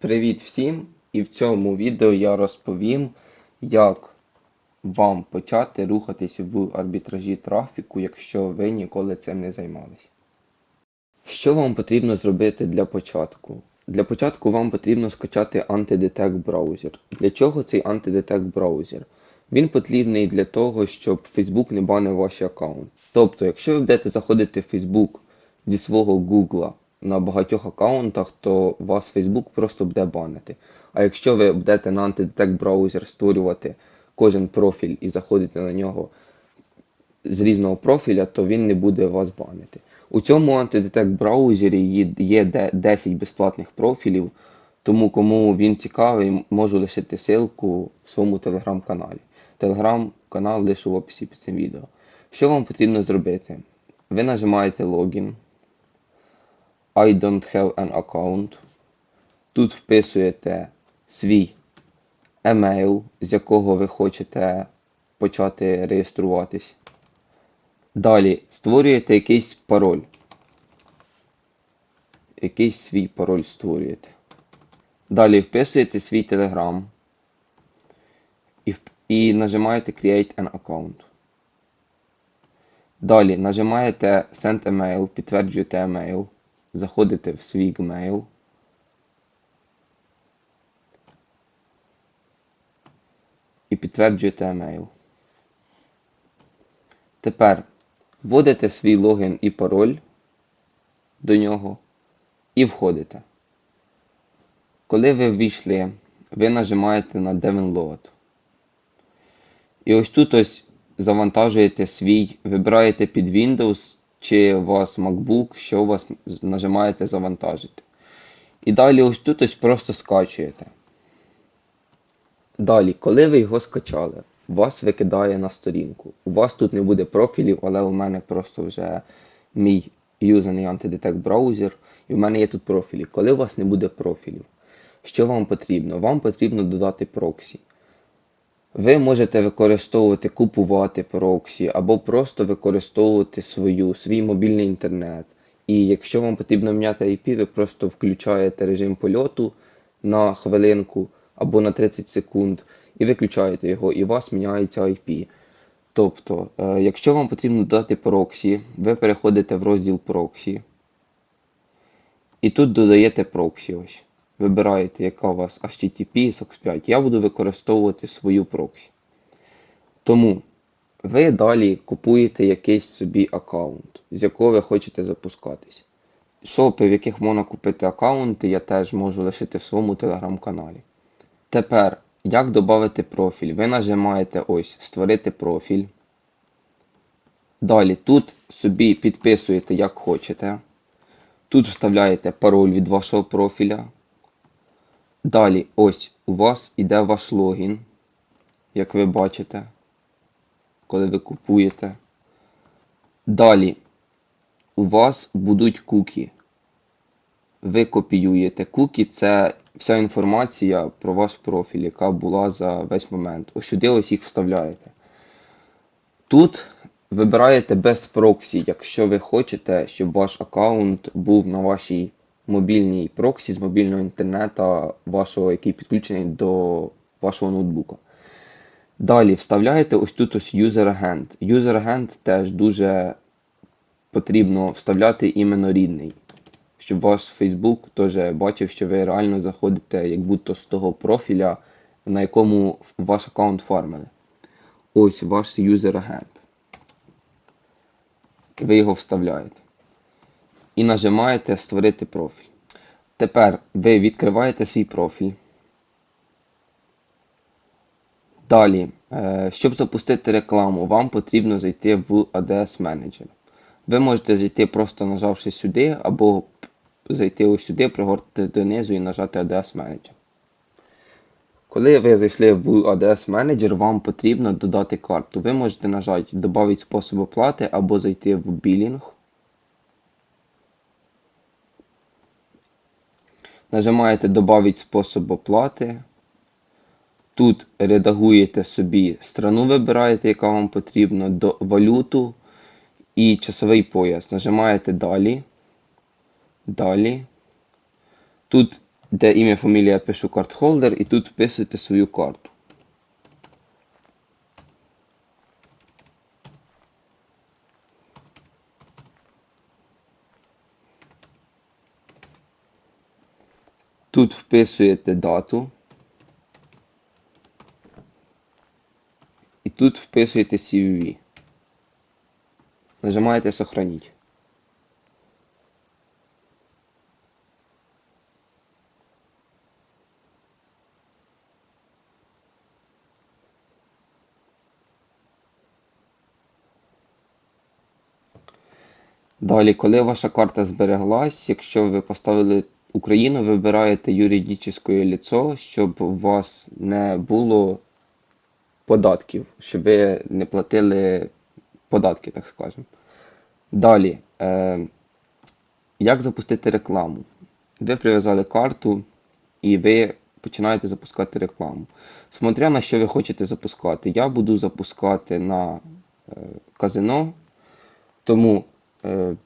Привіт всім! І в цьому відео я розповім, як вам почати рухатись в арбітражі трафіку, якщо ви ніколи цим не займались. Що вам потрібно зробити для початку? Для початку вам потрібно скачати Antidetect браузер. Для чого цей Antidetect браузер? Він потрібний для того, щоб Facebook не банив ваш аккаунт. Тобто, якщо ви будете заходити в Facebook зі свого Google на багатьох аккаунтах, то вас Facebook просто буде банити. А якщо ви будете на Antidetect браузер створювати кожен профіль і заходити на нього з різного профіля, то він не буде вас банити. У цьому Antidetect браузері є 10 безплатних профілів, тому кому він цікавий, можу лишити ссылку в своєму телеграм-каналі. Телеграм-канал лишу в описі під цим відео. Що вам потрібно зробити? Ви нажимаєте логін. I don't have an account. Тут вписуєте свій емейл, з якого ви хочете почати реєструватись. Далі створюєте якийсь пароль. Якийсь свій пароль створюєте. Далі вписуєте свій телеграм і, і нажимаєте Create an account. Далі нажимаєте Send email, підтверджуєте емейл, заходите в свій Gmail. І підтверджуєте емейл. Тепер вводите свій логін і пароль до нього і входите. Коли ви ввійшли, ви нажимаєте на Download. І ось тут ось завантажуєте свій, вибираєте під Windows чи у вас MacBook, що у вас нажимаєте завантажити. І далі ось тут ось просто скачуєте. Далі, коли ви його скачали, вас викидає на сторінку. У вас тут не буде профілів, але у мене просто вже мій юзаний Antidetect браузер, і в мене є тут профілі. Коли у вас не буде профілів, що вам потрібно? Вам потрібно додати проксі. Ви можете використовувати, купувати проксі, або просто використовувати свою, свій мобільний інтернет. І якщо вам потрібно міняти IP, ви просто включаєте режим польоту на хвилинку або на 30 секунд і виключаєте його, і у вас міняється IP. Тобто, е, якщо вам потрібно додати проксі, ви переходите в розділ проксі. І тут додаєте проксі. Ось. Вибираєте, яка у вас HTTP, SOX5. Я буду використовувати свою проксі. Тому ви далі купуєте якийсь собі аккаунт, з якого ви хочете запускатись. Шопи, в яких можна купити аккаунти, я теж можу лишити в своєму телеграм-каналі. Тепер, як додати профіль? Ви нажимаєте ось Створити профіль. Далі тут собі підписуєте, як хочете. Тут вставляєте пароль від вашого профіля. Далі ось у вас іде ваш логін, як ви бачите, коли ви купуєте. Далі у вас будуть кукі. Ви копіюєте кукі, це вся інформація про ваш профіль, яка була за весь момент. Ось сюди ось їх вставляєте. Тут вибираєте без проксі, якщо ви хочете, щоб ваш аккаунт був на вашій мобільній проксі з мобільного інтернету, вашого, який підключений до вашого ноутбука. Далі вставляєте ось тут ось user agent. User agent теж дуже потрібно вставляти іменно рідний, щоб ваш Facebook теж бачив, що ви реально заходите як будто з того профіля, на якому ваш аккаунт фармили. Ось ваш user agent. Ви його вставляєте. І нажимаєте Створити профіль. Тепер ви відкриваєте свій профіль. Далі, е, щоб запустити рекламу, вам потрібно зайти в ADS Manager. Ви можете зайти просто нажавши сюди, або зайти ось сюди, пригортати донизу і нажати ADS Manager. Коли ви зайшли в ADS Manager, вам потрібно додати карту. Ви можете нажати Добавити спосіб оплати або зайти в білінг. Нажимаєте «Добавить спосіб оплати. Тут редагуєте собі страну, вибираєте, яка вам потрібна, до валюту і часовий пояс. Нажимаєте Далі. Далі. Тут де ім'я, фамілія пишу картхолдер і тут вписуєте свою карту. Тут вписуєте дату. І тут вписуєте CVV. Нажимаєте Сохраніть. Далі, коли ваша карта збереглась, якщо ви поставили Україну, вибираєте юридичне лицо, щоб у вас не було податків, щоб ви не платили податки, так скажемо. Далі, е, як запустити рекламу? Ви прив'язали карту і ви починаєте запускати рекламу. Смотря на що ви хочете запускати. Я буду запускати на е, казино, тому е,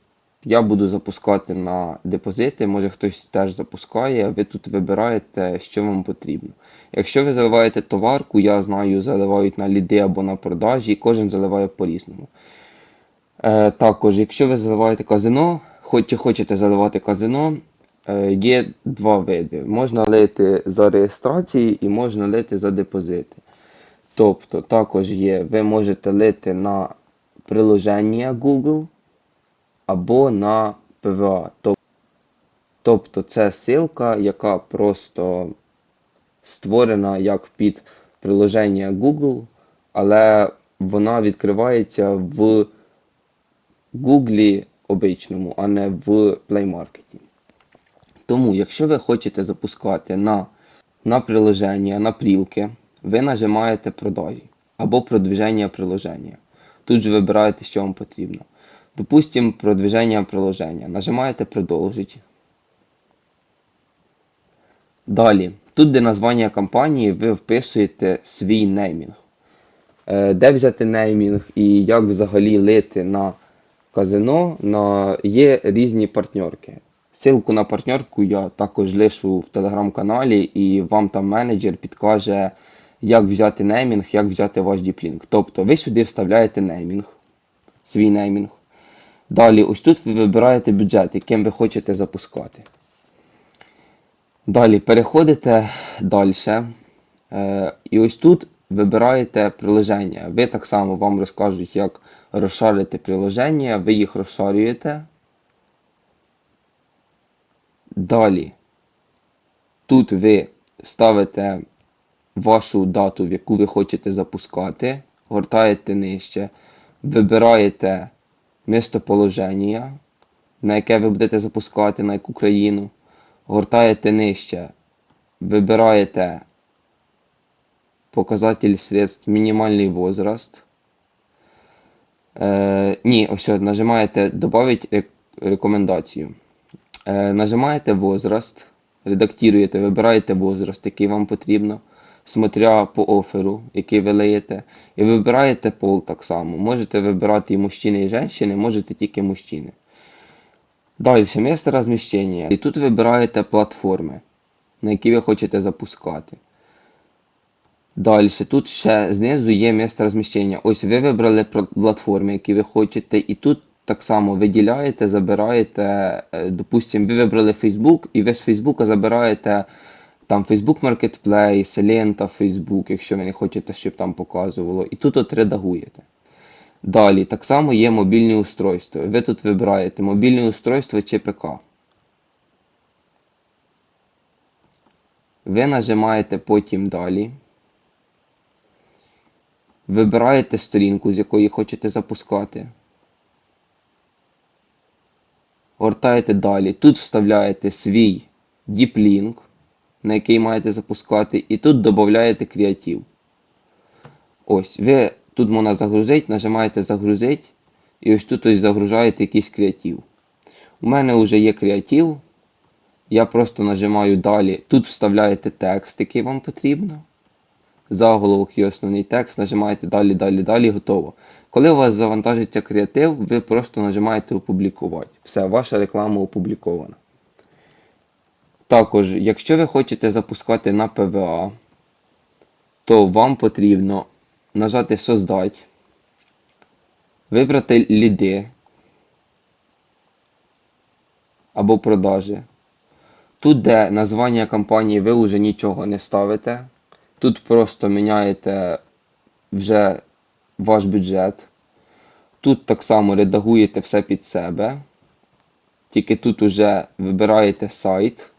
я буду запускати на депозити, може хтось теж запускає, ви тут вибираєте, що вам потрібно. Якщо ви заливаєте товарку, я знаю, заливають на ліди або на продажі, кожен заливає по-різному. Е, також, якщо ви заливаєте казино, хоч чи хочете заливати казино, е, є два види. Можна лити за реєстрації і можна лити за депозити. Тобто, також є, ви можете лити на приложення Google або на ПВА. Тобто це ссылка, яка просто створена як під приложення Google, але вона відкривається в Google обичному, а не в Play Market. Тому, якщо ви хочете запускати на, на приложення, на плівки, ви нажимаєте продажі або продвиження приложення. Тут же вибираєте, що вам потрібно. Допустим, продвиження приложення. Нажимаєте продовжити. Далі, тут, де названня компанії, ви вписуєте свій неймінг. Е, Де взяти неймінг і як взагалі лити на казино, на... є різні партнерки. Ссылку на партнерку я також лишу в телеграм-каналі, і вам там менеджер підкаже, як взяти неймінг, як взяти ваш діплінк. Тобто ви сюди вставляєте неймінг, свій неймінг. Далі, ось тут ви вибираєте бюджет, яким ви хочете запускати. Далі переходите далі. Е, і ось тут вибираєте приложення. Ви так само вам розкажуть, як розшарити приложення, ви їх розшарюєте. Далі. Тут ви ставите вашу дату, в яку ви хочете запускати, гортаєте нижче, вибираєте містоположення, на яке ви будете запускати, на яку країну. Гортаєте нижче, вибираєте показатель средств мінімальний возраст. Е, ні, ось нажимаєте Добавить рекомендацію. Е, нажимаєте возраст, редактуєте, вибираєте возраст, який вам потрібно, смотря по оферу, який ви лиєте. І вибираєте пол так само. Можете вибирати і мужчини, і жінки, можете тільки мужчини. Далі, місце розміщення. І тут вибираєте платформи, на які ви хочете запускати. Далі, тут ще знизу є місце розміщення. Ось ви вибрали платформи, які ви хочете, і тут так само виділяєте, забираєте, е, допустимо, ви вибрали Facebook, і ви з Facebook забираєте там Facebook Marketplace, лента Facebook, якщо ви не хочете, щоб там показувало. І тут от редагуєте. Далі, так само є мобільні устройства. Ви тут вибираєте мобільне устройство чи ПК. Ви нажимаєте потім далі. Вибираєте сторінку, з якої хочете запускати. Гортаєте далі. Тут вставляєте свій Deep на який маєте запускати, і тут додаєте креатив. Ось, ви тут можна загрузити, нажимаєте загрузити, і ось тут ось загружаєте якийсь креатив. У мене вже є креатив. Я просто нажимаю далі. Тут вставляєте текст, який вам потрібно. Заголовок і основний текст, нажимаєте далі, далі, далі, готово. Коли у вас завантажиться креатив, ви просто нажимаєте опублікувати. Все, ваша реклама опублікована. Також, якщо ви хочете запускати на ПВА, то вам потрібно нажати Создать, вибрати ліди або продажі. Тут, де названня компанії, ви вже нічого не ставите. Тут просто міняєте вже ваш бюджет. Тут так само редагуєте все під себе. Тільки тут уже вибираєте сайт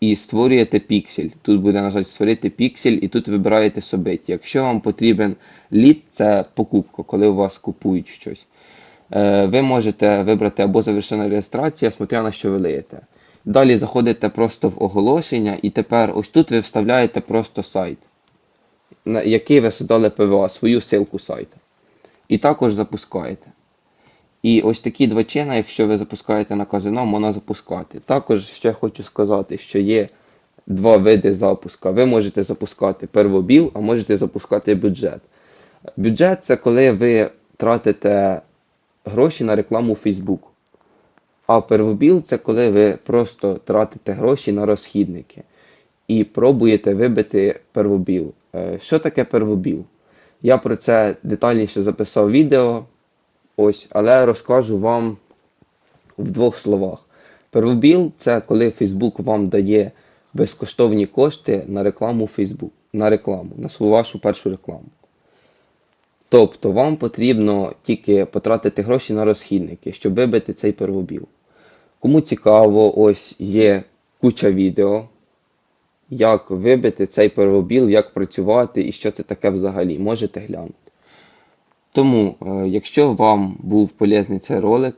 і створюєте піксель. Тут буде нажати створити піксель, і тут вибираєте собиті. Якщо вам потрібен лід, це покупка, коли у вас купують щось. Е, Ви можете вибрати або завершена реєстрація, смотря на що ви лиєте. Далі заходите просто в оголошення, і тепер ось тут ви вставляєте просто сайт, на який ви создали ПВА, свою ссылку сайту. І також запускаєте. І ось такі два чини, якщо ви запускаєте на казино, можна запускати. Також ще хочу сказати, що є два види запуска. Ви можете запускати первобіл, а можете запускати бюджет. Бюджет це коли ви тратите гроші на рекламу в Facebook. А первобіл це коли ви просто тратите гроші на розхідники і пробуєте вибити первобіл. Е, Що таке первобіл? Я про це детальніше записав відео, ось, але розкажу вам в двох словах. Первобіл це коли Facebook вам дає безкоштовні кошти на рекламу Facebook, на рекламу, на свою вашу першу рекламу. Тобто вам потрібно тільки потратити гроші на розхідники, щоб вибити цей первобіл. Кому цікаво, ось є куча відео, як вибити цей первобіл, як працювати і що це таке взагалі. Можете глянути. Тому, е, якщо вам був полезний цей ролик,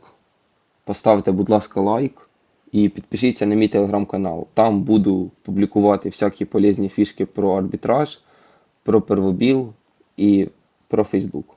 поставте, будь ласка, лайк і підпишіться на мій телеграм-канал. Там буду публікувати всякі полезні фішки про арбітраж, про первобіл і про Фейсбук.